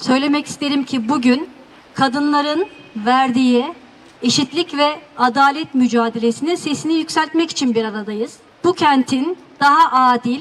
Söylemek isterim ki bugün kadınların verdiği eşitlik ve adalet mücadelesine sesini yükseltmek için bir aradayız. Bu kentin daha adil,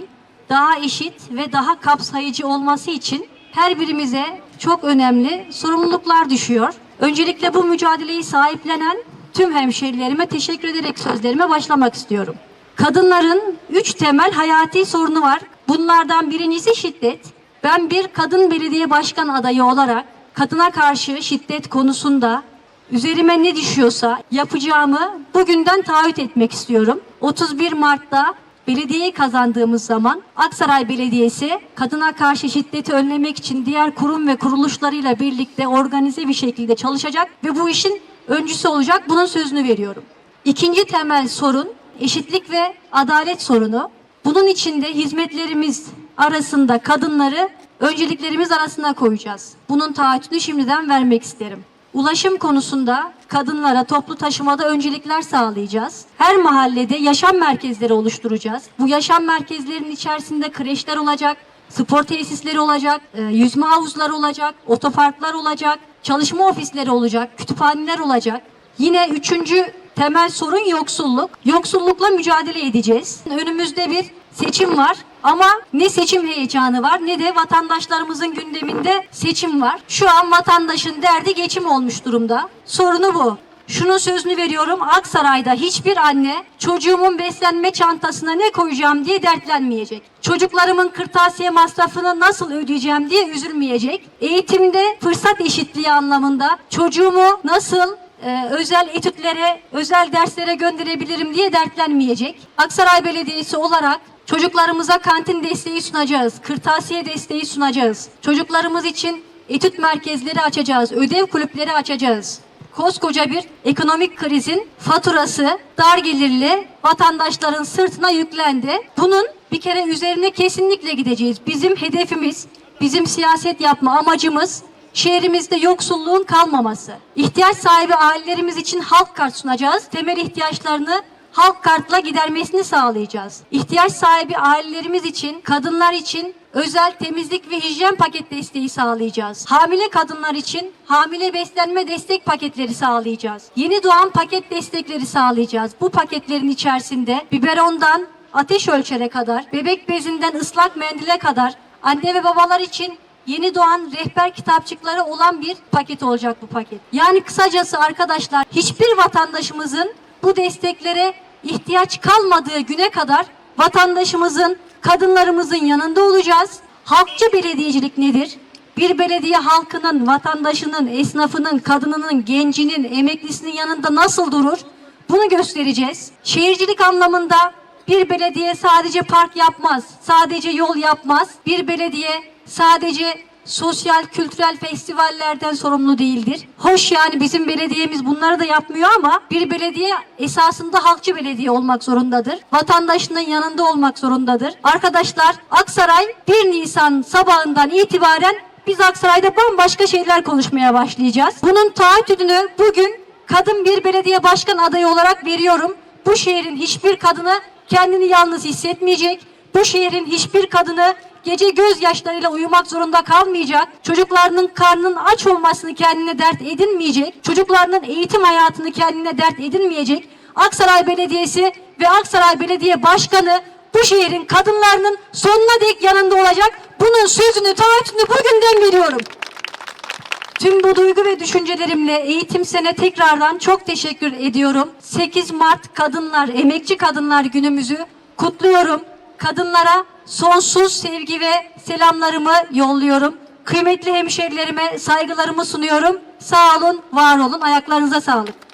daha eşit ve daha kapsayıcı olması için her birimize çok önemli sorumluluklar düşüyor. Öncelikle bu mücadeleyi sahiplenen tüm hemşehrilerime teşekkür ederek sözlerime başlamak istiyorum. Kadınların üç temel hayati sorunu var. Bunlardan birincisi şiddet. Ben bir kadın belediye başkan adayı olarak kadına karşı şiddet konusunda üzerime ne düşüyorsa yapacağımı bugünden taahhüt etmek istiyorum. 31 Mart'ta belediyeyi kazandığımız zaman Aksaray Belediyesi kadına karşı şiddeti önlemek için diğer kurum ve kuruluşlarıyla birlikte organize bir şekilde çalışacak ve bu işin öncüsü olacak. Bunun sözünü veriyorum. İkinci temel sorun eşitlik ve adalet sorunu. Bunun içinde hizmetlerimiz arasında kadınları önceliklerimiz arasına koyacağız. Bunun taahhütünü şimdiden vermek isterim. Ulaşım konusunda kadınlara toplu taşımada öncelikler sağlayacağız. Her mahallede yaşam merkezleri oluşturacağız. Bu yaşam merkezlerinin içerisinde kreşler olacak, spor tesisleri olacak, e, yüzme havuzları olacak, otoparklar olacak, çalışma ofisleri olacak, kütüphaneler olacak. Yine üçüncü temel sorun yoksulluk. Yoksullukla mücadele edeceğiz. Önümüzde bir seçim var ama ne seçim heyecanı var ne de vatandaşlarımızın gündeminde seçim var. Şu an vatandaşın derdi geçim olmuş durumda. Sorunu bu. Şunun sözünü veriyorum Aksaray'da hiçbir anne çocuğumun beslenme çantasına ne koyacağım diye dertlenmeyecek. Çocuklarımın kırtasiye masrafını nasıl ödeyeceğim diye üzülmeyecek. Eğitimde fırsat eşitliği anlamında çocuğumu nasıl e, özel etütlere, özel derslere gönderebilirim diye dertlenmeyecek. Aksaray Belediyesi olarak çocuklarımıza kantin desteği sunacağız, kırtasiye desteği sunacağız. Çocuklarımız için etüt merkezleri açacağız, ödev kulüpleri açacağız. Koskoca bir ekonomik krizin faturası dar gelirli vatandaşların sırtına yüklendi. Bunun bir kere üzerine kesinlikle gideceğiz. Bizim hedefimiz, bizim siyaset yapma amacımız şehrimizde yoksulluğun kalmaması. İhtiyaç sahibi ailelerimiz için halk kart sunacağız. Temel ihtiyaçlarını halk kartla gidermesini sağlayacağız. İhtiyaç sahibi ailelerimiz için, kadınlar için özel temizlik ve hijyen paket desteği sağlayacağız. Hamile kadınlar için hamile beslenme destek paketleri sağlayacağız. Yeni doğan paket destekleri sağlayacağız. Bu paketlerin içerisinde biberondan ateş ölçere kadar, bebek bezinden ıslak mendile kadar, anne ve babalar için yeni doğan rehber kitapçıkları olan bir paket olacak bu paket. Yani kısacası arkadaşlar hiçbir vatandaşımızın bu desteklere ihtiyaç kalmadığı güne kadar vatandaşımızın, kadınlarımızın yanında olacağız. Halkçı belediyecilik nedir? Bir belediye halkının, vatandaşının, esnafının, kadınının, gencinin, emeklisinin yanında nasıl durur? Bunu göstereceğiz. Şehircilik anlamında bir belediye sadece park yapmaz, sadece yol yapmaz. Bir belediye sadece sosyal, kültürel festivallerden sorumlu değildir. Hoş yani bizim belediyemiz bunları da yapmıyor ama bir belediye esasında halkçı belediye olmak zorundadır. Vatandaşının yanında olmak zorundadır. Arkadaşlar Aksaray 1 Nisan sabahından itibaren biz Aksaray'da bambaşka şeyler konuşmaya başlayacağız. Bunun taahhüdünü bugün kadın bir belediye başkan adayı olarak veriyorum. Bu şehrin hiçbir kadını kendini yalnız hissetmeyecek. Bu şehrin hiçbir kadını gece gözyaşlarıyla uyumak zorunda kalmayacak. Çocuklarının karnının aç olmasını kendine dert edinmeyecek. Çocuklarının eğitim hayatını kendine dert edinmeyecek. Aksaray Belediyesi ve Aksaray Belediye Başkanı bu şehrin kadınlarının sonuna dek yanında olacak. Bunun sözünü, taahhütünü bugünden veriyorum. Tüm bu duygu ve düşüncelerimle eğitim sene tekrardan çok teşekkür ediyorum. 8 Mart Kadınlar, Emekçi Kadınlar Günümüzü kutluyorum. Kadınlara sonsuz sevgi ve selamlarımı yolluyorum. Kıymetli hemşerilerime saygılarımı sunuyorum. Sağ olun, var olun. Ayaklarınıza sağlık.